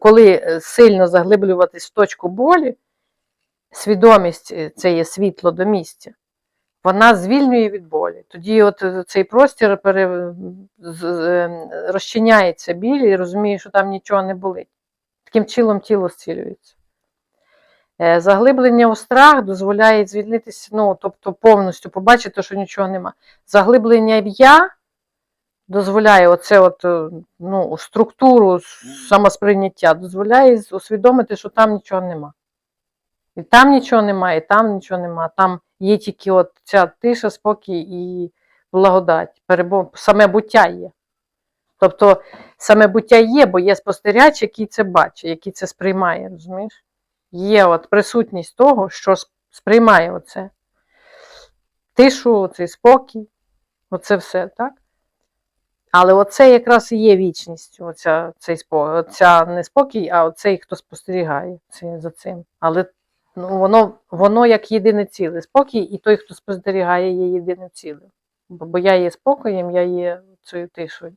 коли е, сильно заглиблюватись в точку болі, свідомість е, це є світло до місця, вона звільнює від болі. Тоді от е, цей простір розчиняється біль і розуміє, що там нічого не болить. Таким чином тіло зцілюється. Заглиблення у страх дозволяє звільнитися, ну, тобто повністю побачити, що нічого нема. Заглиблення в я дозволяє оце от, е, ну, структуру самосприйняття, дозволяє усвідомити, що там нічого нема. І там нічого немає, і там нічого нема. Там є тільки от ця тиша, спокій і благодать. Перебо... Саме буття є. Тобто саме буття є, бо є спостерігач, який це бачить, який це сприймає, розумієш? Є от присутність того, що сприймає оце. Тишу, цей спокій, оце все, так? Але оце якраз і є вічністю, оця, цей спокій, оця не спокій, а оцей, хто спостерігає за цим. Але ну, воно, воно як єдине ціле. Спокій і той, хто спостерігає, є єдиним ціле. Бо я є спокоєм, я є цією тишою.